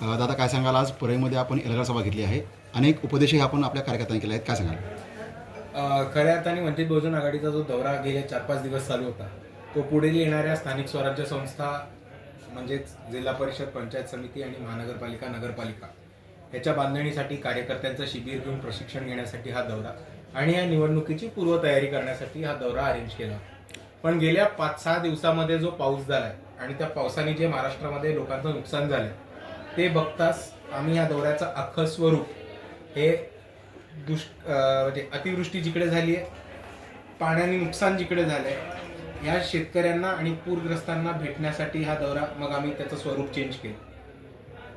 दादा काय सांगाल आज? परळीमध्ये आपण एल्गार सभा घेतली आहे. अनेक उपदेशही आपण आपल्या कार्यकर्त्यांनी केले आहेत. काय सांगाल? खऱ्या अर्थाने वंचित बहुजन आघाडीचा जो दौरा गेले चार पाच दिवस चालू होता तो पुढील येणाऱ्या स्थानिक स्वराज्य संस्था म्हणजेच जिल्हा परिषद पंचायत समिती आणि महानगरपालिका नगरपालिका याच्या बांधणीसाठी कार्यकर्त्यांचं शिबिर घेऊन प्रशिक्षण घेण्यासाठी हा दौरा आणि या निवडणुकीची पूर्वतयारी करण्यासाठी हा दौरा अरेंज केला. पण गेल्या पाच सहा दिवसामध्ये जो पाऊस झाला आहे आणि त्या पावसाने जे महाराष्ट्रामध्ये लोकांचं नुकसान झालं ते बघताच आम्ही या दौऱ्याचं अख्खं स्वरूप हे दुष् म्हणजे अतिवृष्टी जिकडे झाली आहे पाण्याने नुकसान जिकडे झालंय या शेतकऱ्यांना आणि पूरग्रस्तांना भेटण्यासाठी हा दौरा मग आम्ही त्याचं स्वरूप चेंज केलं.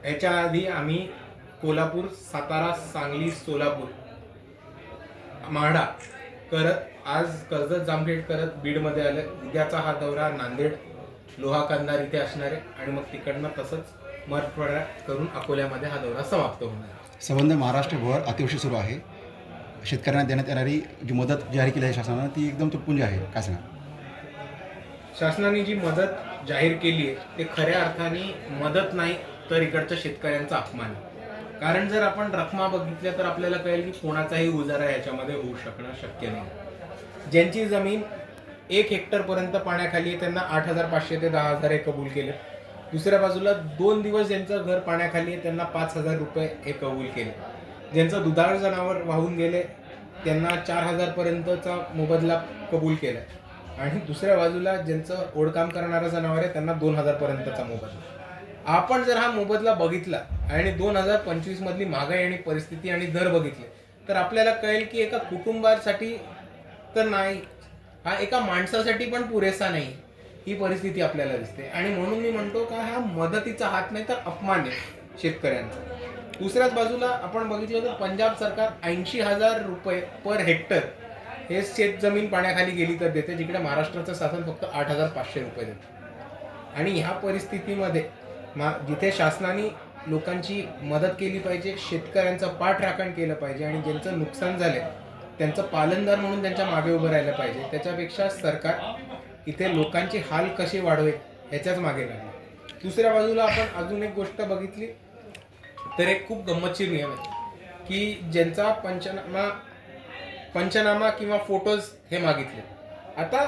याच्या आधी आम्ही कोल्हापूर सातारा सांगली सोलापूर माढा करत आज कर्जत जामखेड करत बीडमध्ये आलं उद्याचा हा दौरा नांदेड लोहा कंदार इथे असणार आहे. आणि मग तिकडनं तसंच मराठवाडा करून अकोल्यामध्ये हा दौरा समाप्त होणार. संबंध महाराष्ट्रभर अतिवृष्टी सुरू आहे. शेतकऱ्यांना देण्यात येणारी जी मदत जाहीर केली आहे शासनानं ती एकदम तुटपुंजी आहे. काय सांगाल? शासनाने जी मदत जाहीर केली आहे ते खऱ्या अर्थाने मदत नाही तर इकडच्या शेतकऱ्यांचा अपमान आहे. कारण जर आपण रकमा बघितल्या तर आपल्याला कळेल की कोणाचाही गुजारा याच्यामध्ये होऊ शकणं शक्य नाही. ज्यांची जमीन एक हेक्टर पर्यंत पाण्याखाली आहे त्यांना आठ हजार पाचशे ते दहा हजार हे कबूल केले. दुसऱ्या बाजूला दोन दिवस ज्यांचं घर पाण्याखाली आहे त्यांना पाच हजार रुपये हे कबूल केले. ज्यांचं दुधाळ जनावर वाहून गेले त्यांना चार हजारपर्यंतचा मोबदला कबूल केला आणि दुसऱ्या बाजूला ज्यांचं ओढकाम करणारं जनावर आहे त्यांना दोन हजारपर्यंतचा मोबदला. आपण जर हा मोबदला बघितला आणि दोन हजार पंचवीसमधली महागाई आणि परिस्थिती आणि दर बघितले तर आपल्याला कळेल की एका कुटुंबासाठी तर नाही हा एका माणसासाठी पण पुरेसा नाही. ही परिस्थिती आपल्याला दिसते. आणि म्हणून मी म्हणतो का हा मदतीचा हात नाही तर अपमान आहे शेतकऱ्यांचा. दुसऱ्याच बाजूला आपण बघितलं तर पंजाब सरकार ऐंशी हजार रुपये पर हेक्टर हे शेत जमीन पाण्याखाली गेली तर देते जिकडे महाराष्ट्राचं शासन फक्त आठ हजार पाचशे रुपये देते. आणि ह्या परिस्थितीमध्ये मा जिथे शासनाने लोकांची मदत केली पाहिजे शेतकऱ्यांचं पाठराखण केलं पाहिजे आणि ज्यांचं नुकसान झालं त्यांचं पालनदार म्हणून त्यांच्या मागे उभं राहिलं पाहिजे त्याच्यापेक्षा सरकार इथे लोकांचे हाल कसे वाढवेल ह्याच्याच मागे लागले दुसऱ्या बाजूला आपण अजून एक गोष्ट बघितली तर एक खूप गंमतशीर नियम आहे की ज्यांचा पंचनामा पंचनामा किंवा फोटोज हे मागितले. आता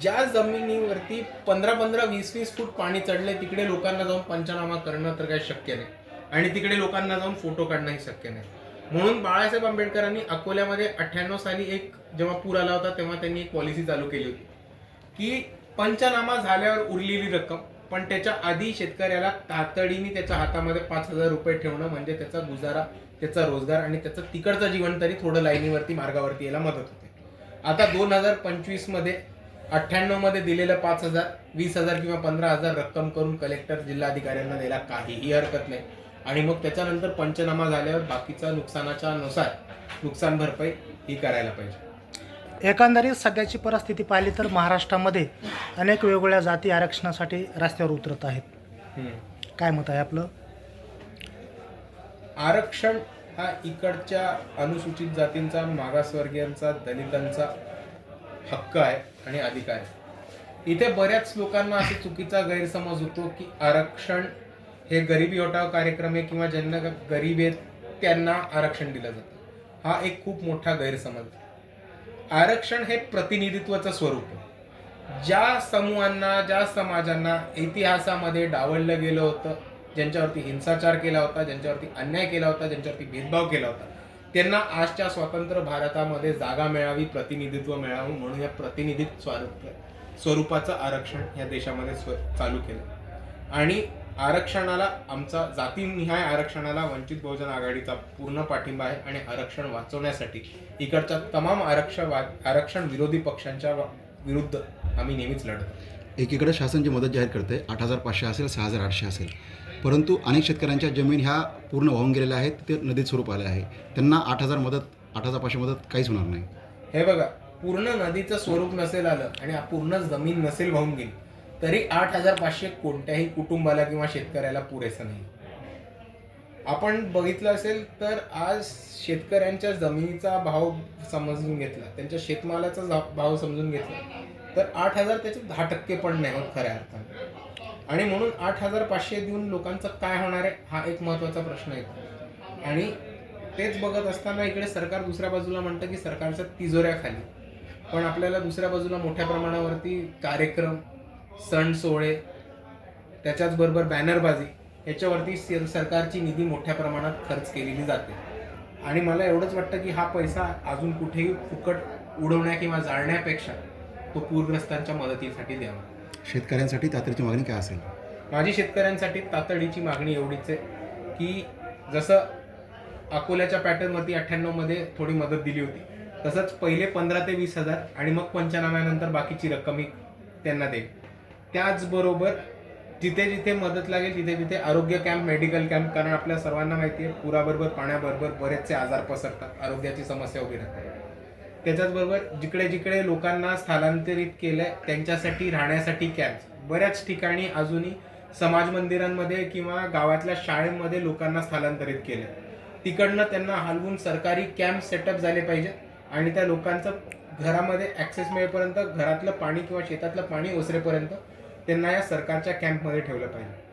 ज्या जमिनीवरती पंधरा पंधरा वीस वीस फूट पाणी चढले तिकडे लोकांना जाऊन पंचनामा करणं तर काही शक्य नाही. आणि तिकडे लोकांना जाऊन फोटो काढणंही शक्य नाही. म्हणून बाळासाहेब आंबेडकरांनी अकोल्यामध्ये अठ्ठ्याण्णव साली एक जेव्हा पूर आला होता तेव्हा त्यांनी एक पॉलिसी चालू केली होती. की पंचनामा झाल्यावर उरलेली रक्कम पण त्याच्या आधी शेतकऱ्याला तातडीने त्याच्या हातामध्ये पाच हजार रुपये ठेवणं म्हणजे त्याचा गुजारा त्याचा रोजगार आणि त्याचं तिकडचं जीवन तरी थोडं लाईनीवरती मार्गावरती यायला मदत होते. आता दोन हजार पंचवीसमध्ये अठ्ठ्याण्णवमध्ये दिलेलं पाच हजार वीस हजार किंवा पंधरा हजार रक्कम करून कलेक्टर जिल्हाधिकाऱ्यांना द्यायला काहीही हरकत नाही. आणि मग त्याच्यानंतर पंचनामा झाल्यावर बाकीचा नुकसानाच्या नुसार नुकसान भरपाई ही करायला पाहिजे. एकंदरीत सध्याची परिस्थिती पाहिली तर महाराष्ट्रामध्ये अनेक वेगवेगळ्या जाती आरक्षणासाठी रस्त्यावर उतरत आहेत. काय मत आहे आपलं? आरक्षण हा इकडच्या अनुसूचित जातींचा मागासवर्गीयांचा दलितांचा हक्क आहे आणि अधिकार आहे. इथे बऱ्याच लोकांना असा चुकीचा गैरसमज होतो की आरक्षण हे गरिबी हटाव कार्यक्रम आहे किंवा ज्यांना गरीब आहेत त्यांना आरक्षण दिलं जातं. हा एक खूप मोठा गैरसमज आहे. आरक्षण हे प्रतिनिधित्वाचं स्वरूप आहे. ज्या समूहांना ज्या समाजांना इतिहासामध्ये डावललं गेलं होतं ज्यांच्यावरती हिंसाचार केला होता ज्यांच्यावरती अन्याय केला होता ज्यांच्यावरती भेदभाव केला होता त्यांना आजच्या स्वतंत्र भारतामध्ये जागा मिळावी प्रतिनिधित्व मिळावं म्हणून या प्रतिनिधित्व स्वरूप स्वरूपाचं आरक्षण या देशामध्ये स्व चालू केलं. आणि आरक्षणाला आमचा जातीनिहाय आरक्षणाला वंचित बहुजन आघाडीचा पूर्ण पाठिंबा आहे आणि आरक्षण वाचवण्यासाठी इकडच्या तमाम आरक्षण आरक्षण विरोधी पक्षांच्या विरुद्ध आम्ही नेहमीच लढतो. एकीकडे शासन जी मदत जाहीर करते आठ हजार पाचशे असेल सहा हजार आठशे असेल. परंतु अनेक शेतकऱ्यांच्या जमीन ह्या पूर्ण वाहून गेलेल्या आहेत ते नदीत स्वरूप आले आहे. त्यांना आठ हजार मदत आठ हजार पाचशे मदत काहीच होणार नाही. हे बघा पूर्ण नदीचं स्वरूप नसेल आलं आणि पूर्ण जमीन नसेल वाहून गेली तरी आठ हजार पाचशे कोणत्याही कुटुंबाला किंवा शेतकऱ्याला पुरेसं नाही. आपण बघितलं असेल तर आज शेतकऱ्यांच्या जमिनीचा भाव समजून घेतला त्यांच्या शेतमालाचा जा- भाव समजून घेतला तर आठ हजार त्याचे दहा टक्के पण नाही होत खऱ्या अर्थाने. आणि म्हणून आठ हजार पाचशे देऊन लोकांचं काय होणार आहे हा एक महत्त्वाचा प्रश्न आहे. आणि तेच बघत असताना इकडे सरकार दुसऱ्या बाजूला म्हणतं की सरकारच्या तिजोऱ्याखाली. पण आपल्याला दुसऱ्या बाजूला मोठ्या प्रमाणावरती कार्यक्रम सण सोहळे त्याच्याच बरोबर बॅनरबाजी याच्यावरती सर- सरकारची निधी मोठ्या प्रमाणात खर्च केलेली जाते. आणि मला एवढंच वाटतं की हा पैसा अजून कुठेही फुकट उडवण्या किंवा जाळण्यापेक्षा तो पूरग्रस्तांच्या मदतीसाठी द्यावा. शेतकऱ्यांसाठी तातडीची मागणी काय असेल? माझी शेतकऱ्यांसाठी तातडीची मागणी एवढीच आहे की जसं अकोल्याच्या पॅटर्नवरती अठ्ठ्याण्णवमध्ये थोडी मदत दिली होती तसंच पहिले पंधरा ते वीस हजार आणि मग पंचनाम्यानंतर बाकीची रक्कम ही त्यांना देईल. त्याचबरोबर जिथे जिथे मदत लागेल तिथे तिथे आरोग्य कॅम्प मेडिकल कॅम्प कारण आपल्या सर्वांना माहिती आहे पुराबरोबर पाण्याबरोबर बरेचसे आजार पसरतात आरोग्याची समस्या उभी राहते. त्याच्याचबरोबर जिकडे जिकडे लोकांना स्थलांतरित केलंय त्यांच्यासाठी राहण्यासाठी कॅम्प बऱ्याच ठिकाणी अजूनही समाज मंदिरांमध्ये किंवा गावातल्या शाळेमध्ये लोकांना स्थलांतरित केलंय. तिकडनं त्यांना हलवून सरकारी कॅम्प सेटअप झाले पाहिजे आणि त्या लोकांचं घरामध्ये ॲक्सेस मिळेपर्यंत घरातलं पाणी किंवा शेतातलं पाणी ओसरेपर्यंत त्यांना या सरकारच्या कॅम्पमध्ये ठेवलं पाहिजे.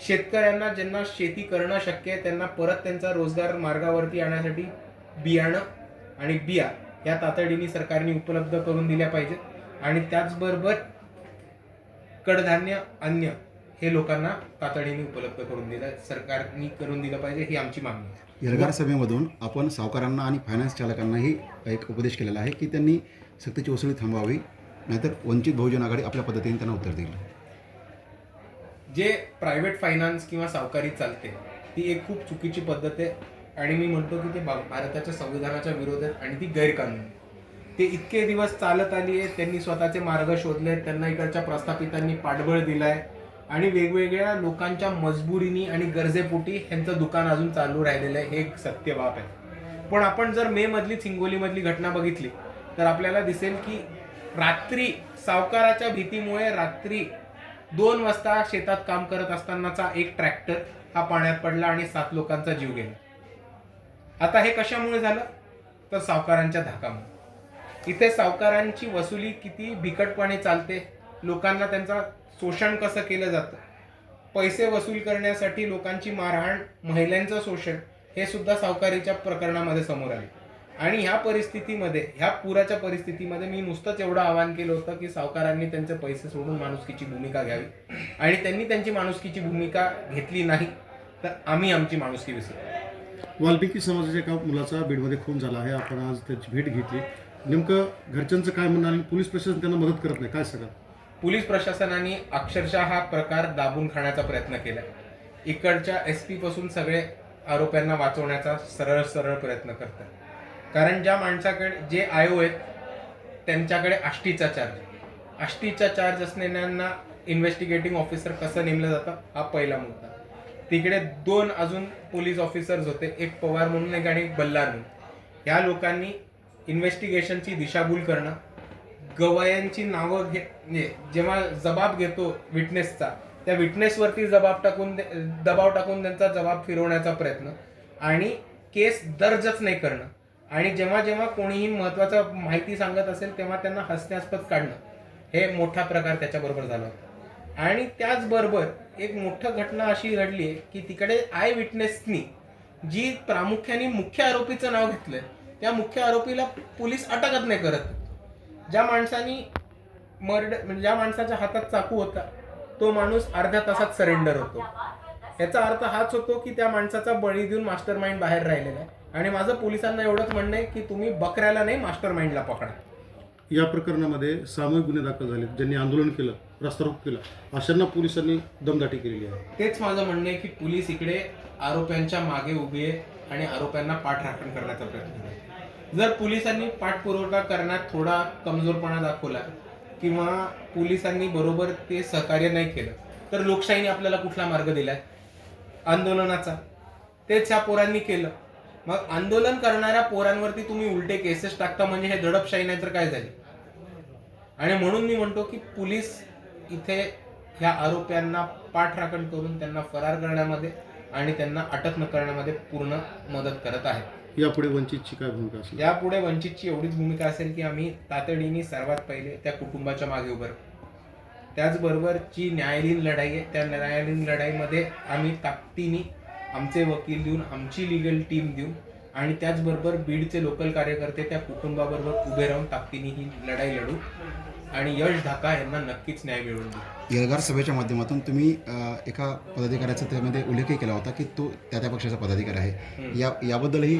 शेतकऱ्यांना ज्यांना शेती करणं शक्य आहे त्यांना परत त्यांचा रोजगार मार्गावरती आणण्यासाठी बियाणं आणि बिया या तातडीने सरकारने उपलब्ध करून दिल्या पाहिजेत. आणि त्याचबरोबर कडधान्य अन्य हे लोकांना तातडीने उपलब्ध करून दिलं सरकारने करून दिलं पाहिजे ही आमची मागणी आहे एल्गार सभेमधून आपण सावकारांना आणि फायनान्स चालकांनाही एक उपदेश केलेला आहे की त्यांनी सक्तीची वसुली थांबवावी नाहीतर वंचित बहुजन आघाडी आपल्या पद्धतीने त्यांना उत्तर देईल जे प्रायव्हेट फायनान्स किंवा सावकारी चालते ती एक खूप चुकीची पद्धत आहे आणि मी म्हणतो की ते भारताच्या संविधानाच्या विरोधात आणि ती गैरकानून आहे. ते इतके दिवस चालत आली आहे त्यांनी स्वतःचे मार्ग शोधले त्यांना इकडच्या प्रस्थापितांनी पाठबळ दिलाय आणि वेगवेगळ्या लोकांच्या मजबुरीनी आणि गरजेपोटी ह्यांचं दुकान अजून चालू राहिलेलं आहे हे एक सत्य बाब आहे. पण आपण जर मे मधली हिंगोलीमधली घटना बघितली तर आपल्याला दिसेल की रात्री सावकाराच्या भीतीमुळे रात्री दोन वाजता शेतात काम करत असतानाचा एक ट्रॅक्टर हा पाण्यात पडला आणि सात लोकांचा जीव गेला. आता हे कशामुळे झालं? तर सावकारांच्या धाकामुळे. इथे सावकारांची वसुली किती बिकटपणे चालते लोकांना त्यांचा शोषण कसं केलं जातं? पैसे वसूल करण्यासाठी लोकांची मारहाण महिलांचं शोषण हे सुद्धा सावकारीच्या प्रकरणामध्ये समोर आले. आणि ह्या परिस्थितीमध्ये ह्या पुराच्या परिस्थितीमध्ये मी नुसतंच एवढं आवाहन केलं होतं की सावकारांनी त्यांचे पैसे सोडून माणुसकीची भूमिका घ्यावी. आणि त्यांनी त्यांची माणुसकीची भूमिका घेतली नाही तर आम्ही आमची माणुसकी विसरू वाल्मिकी समाजाच्या एका मुलाचा बीडमध्ये खून झाला आहे. आपण आज त्याची भेट घेतली. नेमकं घरच्यांचं काय म्हणणं आणि पोलीस प्रशासन त्यांना मदत करत नाही काय सगळं पोलीस प्रशासनाने अक्षरशः हा प्रकार दाबून खाण्याचा प्रयत्न केला इकडच्या एस पीपासून सगळे आरोप्यांना वाचवण्याचा सरळ सरळ प्रयत्न करतात. कारण ज्या माणसाकडे जे आयो आहेत त्यांच्याकडे आष्टीचा चार्ज आष्टीचा चार्ज असलेल्यांना इन्व्हेस्टिगेटिंग ऑफिसर कसं नेमलं जातं हा पहिला मुद्दा. तिकडे दोन अजून पोलीस ऑफिसर्स होते एक पवार म्हणून एक आणि बल्ला बल्लार म्हणून. ह्या लोकांनी इन्व्हेस्टिगेशनची दिशाभूल करणं गवायांची नावं घे म्हणजे जेव्हा जबाब घेतो विटनेसचा त्या विटनेसवरती जबाब टाकून दबाव टाकून त्यांचा जबाब फिरवण्याचा प्रयत्न. आणि केस दर्जच नाही करणं. आणि जेव्हा जेव्हा कोणीही महत्त्वाचं माहिती सांगत असेल तेव्हा त्यांना हसण्यास्पद काढणं. हे मोठा प्रकार त्याच्याबरोबर झाला होता. आणि त्याचबरोबर एक मोठं घटना अशी घडली आहे की तिकडे आय विटनेसनी जी प्रामुख्याने मुख्य आरोपीचं नाव घेतलंय त्या मुख्य आरोपीला पोलीस अटकच नाही करत. ज्या माणसानी मर्डर म्हणजे ज्या माणसाच्या हातात चाकू होता तो माणूस अर्ध्या तासात सरेंडर होतो. याचा अर्थ हाच होतो की त्या माणसाचा बळी देऊन मास्टर माइंड बाहेर राहिलेला आहे. आणि माझं पोलिसांना एवढंच म्हणणं आहे की तुम्ही बकऱ्याला नाही मास्टर माइंडला पकडा. या प्रकरणामध्ये सामूहिक गुन्हे दाखल झाले ज्यांनी आंदोलन केलं रस्तारोक केलं अशांना पोलिसांनी दमदाटी केलेली आहे. तेच माझं म्हणणं आहे की पोलीस इकडे आरोप्यांच्या मागे उभी आहे आणि आरोप्यांना पाठराखण करण्याचा प्रयत्न करते जर पोलिसांनी पाठपुरवठा करण्यात थोडा कमजोरपणा दाखवला किंवा पोलिसांनी बरोबर ते सहकार्य नाही केलं तर लोकशाहीने आपल्याला कुठला मार्ग दिलाय? आंदोलनाचा. तेच ह्या पोरांनी केलं. मग आंदोलन करणाऱ्या पोरांवरती तुम्ही उलटे केसेस टाकता म्हणजे हे दडपशाही नाही तर काय झाली? आणि म्हणून मी म्हणतो की पोलीस इथे ह्या आरोप्यांना पाठराखण करून त्यांना फरार करण्यामध्ये आणि त्यांना अटक न करण्यामध्ये पूर्ण मदत करत आहेत. यापुढे वंचितची काय भूमिका असेल? यापुढे वंचितची एवढीच भूमिका असेल की आम्ही तातडीने सर्वात पहिले त्या कुटुंबाच्या मागे उभं त्याचबरोबर जी न्यायालयीन लढाई आहे त्या न्यायालयीन लढाईमध्ये आम्ही ताकदीने आमचे वकील देऊन आमची लिगल टीम देऊन आणि त्याचबरोबर बीडचे लोकल कार्यकर्ते त्या कुटुंबाबरोबर उभे राहून ताकदीने ही लढाई लढू. आणि यश ढाका यांना नक्कीच न्याय मिळवून एल्गार सभेच्या माध्यमातून तुम्ही अ, एका पदाधिकाऱ्याचा त्यामध्ये उल्लेखही केला होता की तो त्या त्या पक्षाचा पदाधिकारी आहे. या याबद्दलही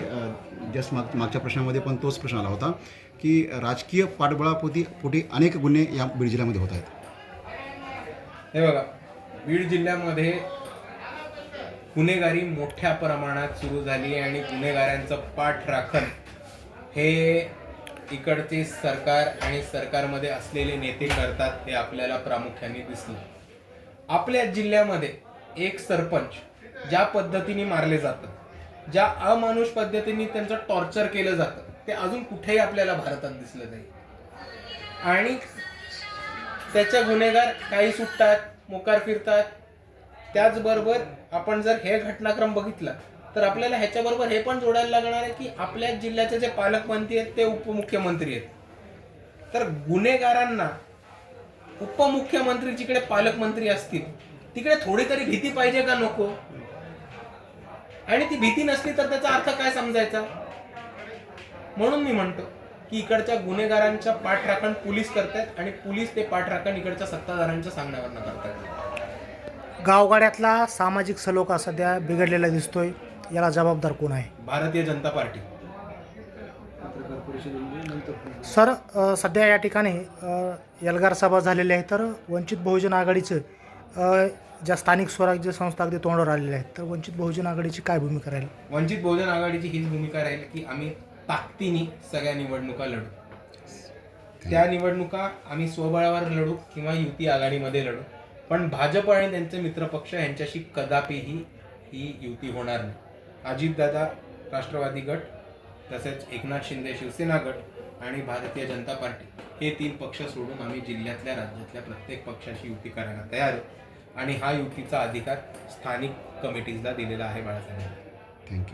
जस्ट माग मागच्या प्रश्नामध्ये पण तोच प्रश्न आला होता की राजकीय पाठबळापोटी पोटी अनेक गुन्हे या बीड जिल्ह्यामध्ये होत आहेत. हे बघा बीड जिल्ह्यामध्ये गुन्हेगारी मोठ्या प्रमाणात सुरू झाली आहे आणि गुन्हेगारांचं पाठ राखण हे इकडचे सरकार आणि सरकारमध्ये असलेले नेते करतात हे आपल्याला प्रामुख्याने दिसलं. आपल्या जिल्ह्यामध्ये एक सरपंच ज्या पद्धतीने मारले जातात ज्या अमानुष पद्धतीने त्यांचं टॉर्चर केलं जातं ते अजून कुठेही आपल्याला भारतात दिसलं नाही. आणि त्याच्या गुन्हेगार काही सुटतात मोकार फिरतात. त्याचबरोबर आपण जर हे घटनाक्रम बघितला तर आपल्याला ह्याच्याबरोबर हे पण जोडायला लागणार आहे की आपल्या जिल्ह्याचे जे पालकमंत्री आहेत ते उपमुख्यमंत्री आहेत. तर गुन्हेगारांना उपमुख्यमंत्री जिकडे पालकमंत्री असतील तिकडे थोडी तरी भीती पाहिजे का नको? आणि ती भीती नसली तर त्याचा अर्थ काय समजायचा? म्हणून मी म्हणतो की इकडच्या गुन्हेगारांच्या पाठराखण पोलीस करतायत आणि पोलीस ते पाठराखण इकडच्या सत्ताधाऱ्यांच्या सांगण्यावरनं करतात गावगाड्यातला सामाजिक सलोखा सध्या बिघडलेला दिसतोय. याला जबाबदार कोण आहे? भारतीय जनता पार्टी. सर सध्या या ठिकाणी एल्गार सभा झालेली आहे तर वंचित बहुजन आघाडीचं ज्या स्थानिक स्वराज्य संस्था अगदी तोंडावर आलेल्या आहेत तर वंचित बहुजन आघाडीची काय भूमिका राहील? वंचित बहुजन आघाडीची हीच भूमिका राहील की आम्ही ताकदीने सगळ्या निवडणुका लढू. त्या निवडणुका आम्ही स्वबळावर लढू किंवा युती आघाडीमध्ये लढू. पण भाजप आणि त्यांचे मित्रपक्ष यांच्याशी कदापिही ही युती होणार नाही. अजितदादा राष्ट्रवादी गट तसेच एकनाथ शिंदे शिवसेना गट आणि भारतीय जनता पार्टी हे तीन पक्ष सोडून आम्ही जिल्ह्यातल्या राज्यातल्या प्रत्येक पक्षाशी युती करायला तयार आहे. आणि हा युतीचा अधिकार स्थानिक कमिटीजला दिलेला आहे बाळासाहेब थँक्यू